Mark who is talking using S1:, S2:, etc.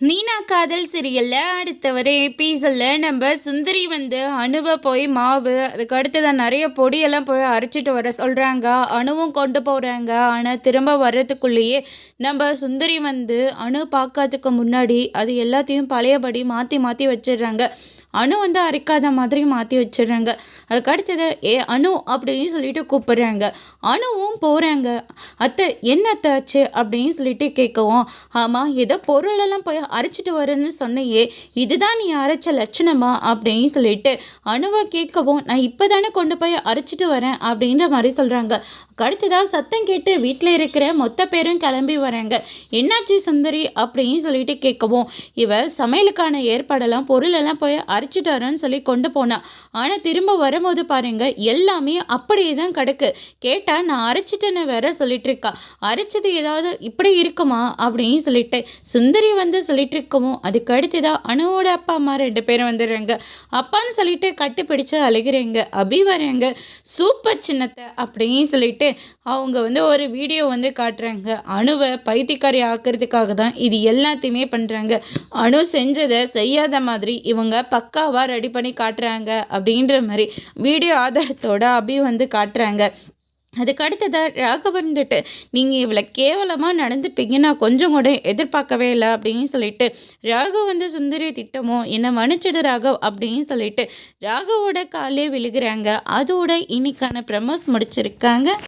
S1: நீனா காதல் சீரியல்ல அடுத்த வர எபிசோடில் நம்ம சுந்தரி வந்து அணுவை போய் மாவு அதுக்கு அடுத்ததான் நிறைய பொடியெல்லாம் போய் அரைச்சிட்டு வர சொல்கிறாங்க அணுவும் கொண்டு போகிறாங்க ஆனால் திரும்ப வர்றதுக்குள்ளேயே நம்ம சுந்தரி வந்து அணு பார்க்கறதுக்கு முன்னாடி அது எல்லாத்தையும் பழையபடி மாற்றி மாற்றி வச்சிடுறாங்க. அணு வந்து அரைக்காத மாதிரி மாற்றி வச்சிடுறாங்க. அதுக்கு அடுத்தது ஏ அணு அப்படின்னு சொல்லிட்டு கூப்பிட்றாங்க. அணுவும் போகிறாங்க அத்தை என்ன அத்தாச்சு அப்படின்னு சொல்லிட்டு கேட்கவும் ஆமாம் ஏதோ பொருளெல்லாம் போய் அரைச்சிட்டு வரேன்னு சொன்னையே இதுதான் நீ அரைச்ச லட்சணமா? அப்படின்னு சொல்லிட்டு அணுவை கேட்கவும் நான் இப்போ தானே கொண்டு போய் அரைச்சிட்டு வரேன் அப்படின்ற மாதிரி சொல்கிறாங்க அடுத்ததாக சத்தம் கேட்டு வீட்டில் இருக்கிற மொத்த பேரும் கிளம்பி வராங்க. என்னாச்சு சுந்தரி? அப்படின்னு சொல்லிட்டு கேட்கவும் இவர் சமையலுக்கான ஏற்பாடெல்லாம் பொருளெல்லாம் போய் அரைச்சிட்டாரன்னு சொல்லி கொண்டு போனான் ஆனால் திரும்ப வரும்போது பாருங்க எல்லாமே அப்படியே தான் கிடக்கு. கேட்டால் நான் அரைச்சிட்டேன்னு வேற சொல்லிட்டு இருக்கா. அரைச்சது ஏதாவது இப்படி இருக்குமா? அப்படின்னு சொல்லிட்டு சுந்தரி வந்து சொல்லிட்டு இருக்கவும் அதுக்கு அடுத்ததாக அணுவோட அப்பா அம்மா ரெண்டு பேரும் வந்துடுறாங்க. அப்பான்னு சொல்லிட்டு கட்டுப்பிடிச்சு அழுகிறேங்க. அபி வரேங்க. சூப்பர் சின்னத்தை அப்படின்னு சொல்லிட்டு அவங்க வந்து ஒரு வீடியோ வந்து காட்டுறாங்க. அணுவை பைத்தியக்காரி ஆக்கிறதுக்காக தான் இது எல்லாத்தையுமே பண்ணுறாங்க அணு செஞ்சதை செய்யாத மாதிரி இவங்க பக்காவாக ரெடி பண்ணி காட்டுறாங்க அப்படின்ற மாதிரி வீடியோ ஆதாரத்தோட அபி வந்து காட்டுறாங்க. அதுக்கு அடுத்ததாக ராகவ் வந்துட்டு நீங்கள் இவ்வளோ கேவலமாக நடந்துப்பீங்க. நான் கொஞ்சம் கூட எதிர்பார்க்கவே இல்லை அப்படின்னு சொல்லிட்டு ராகவ் வந்து சுந்தரி திட்டமோ என்னை மன்னிச்சிடு ராகவ் அப்படின்னு சொல்லிட்டு ராகவோட காலே விழுகிறாங்க. அதோட இன்னைக்கான ப்ரமோஸ் முடிச்சிருக்காங்க.